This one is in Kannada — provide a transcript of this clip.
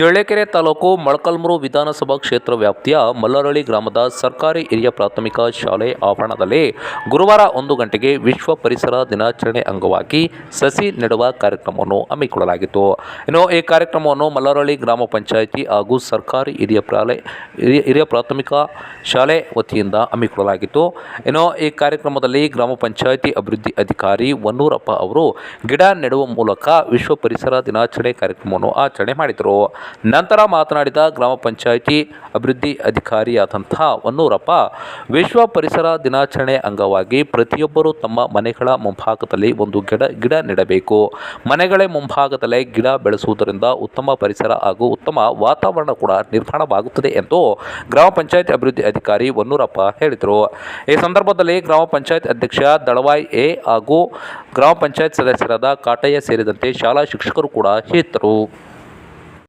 ಚಳ್ಳಕೆರೆ ತಾಲೂಕು ಮೊಳಕಲ್ಮುರು ವಿಧಾನಸಭಾ ಕ್ಷೇತ್ರ ವ್ಯಾಪ್ತಿಯ ಮಲ್ಲರಳ್ಳಿ ಗ್ರಾಮದ ಸರ್ಕಾರಿ ಹಿರಿಯ ಪ್ರಾಥಮಿಕ ಶಾಲೆ ಆವರಣದಲ್ಲಿ ಗುರುವಾರ ಒಂದು ಗಂಟೆಗೆ ವಿಶ್ವ ಪರಿಸರ ದಿನಾಚರಣೆ ಅಂಗವಾಗಿ ಸಸಿ ನೆಡುವ ಕಾರ್ಯಕ್ರಮವನ್ನು ಹಮ್ಮಿಕೊಳ್ಳಲಾಗಿತ್ತು. ಇನ್ನು ಈ ಕಾರ್ಯಕ್ರಮವನ್ನು ಮಲ್ಲರಳ್ಳಿ ಗ್ರಾಮ ಪಂಚಾಯಿತಿ ಹಾಗೂ ಸರ್ಕಾರಿ ಹಿರಿಯ ಪ್ರಾಲೆ, ಹಿರಿಯ ಪ್ರಾಥಮಿಕ ಶಾಲೆ ವತಿಯಿಂದ ಹಮ್ಮಿಕೊಳ್ಳಲಾಗಿತ್ತು. ಇನ್ನು ಈ ಕಾರ್ಯಕ್ರಮದಲ್ಲಿ ಗ್ರಾಮ ಪಂಚಾಯಿತಿ ಅಭಿವೃದ್ಧಿ ಅಧಿಕಾರಿ ವನ್ನೂರಪ್ಪ ಅವರು ಗಿಡ ನೆಡುವ ಮೂಲಕ ವಿಶ್ವ ಪರಿಸರ ದಿನಾಚರಣೆ ಕಾರ್ಯಕ್ರಮವನ್ನು ಆಚರಣೆ ಮಾಡಿದರು. ನಂತರ ಮಾತನಾಡಿದ ಗ್ರಾಮ ಪಂಚಾಯಿತಿ ಅಭಿವೃದ್ಧಿ ಅಧಿಕಾರಿಯಾದಂಥ ವನ್ನೂರಪ್ಪ ವಿಶ್ವ ಪರಿಸರ ದಿನಾಚರಣೆ ಅಂಗವಾಗಿ ಪ್ರತಿಯೊಬ್ಬರೂ ತಮ್ಮ ಮನೆಗಳ ಮುಂಭಾಗದಲ್ಲಿ ಒಂದು ಗಿಡ ಗಿಡ ನೆಡಬೇಕು. ಮನೆಗಳ ಮುಂಭಾಗದಲ್ಲೇ ಗಿಡ ಬೆಳೆಸುವುದರಿಂದ ಉತ್ತಮ ಪರಿಸರ ಹಾಗೂ ಉತ್ತಮ ವಾತಾವರಣ ಕೂಡ ನಿರ್ಮಾಣವಾಗುತ್ತದೆ ಎಂದು ಗ್ರಾಮ ಪಂಚಾಯತ್ ಅಭಿವೃದ್ಧಿ ಅಧಿಕಾರಿ ವನ್ನೂರಪ್ಪ ಹೇಳಿದರು. ಈ ಸಂದರ್ಭದಲ್ಲಿ ಗ್ರಾಮ ಪಂಚಾಯತ್ ಅಧ್ಯಕ್ಷ ದಳವಾಯ್ ಎ ಹಾಗೂ ಗ್ರಾಮ ಪಂಚಾಯತ್ ಸದಸ್ಯರಾದ ಕಾಟಯ್ಯ ಸೇರಿದಂತೆ ಶಾಲಾ ಶಿಕ್ಷಕರು ಕೂಡ ಇದ್ದರು.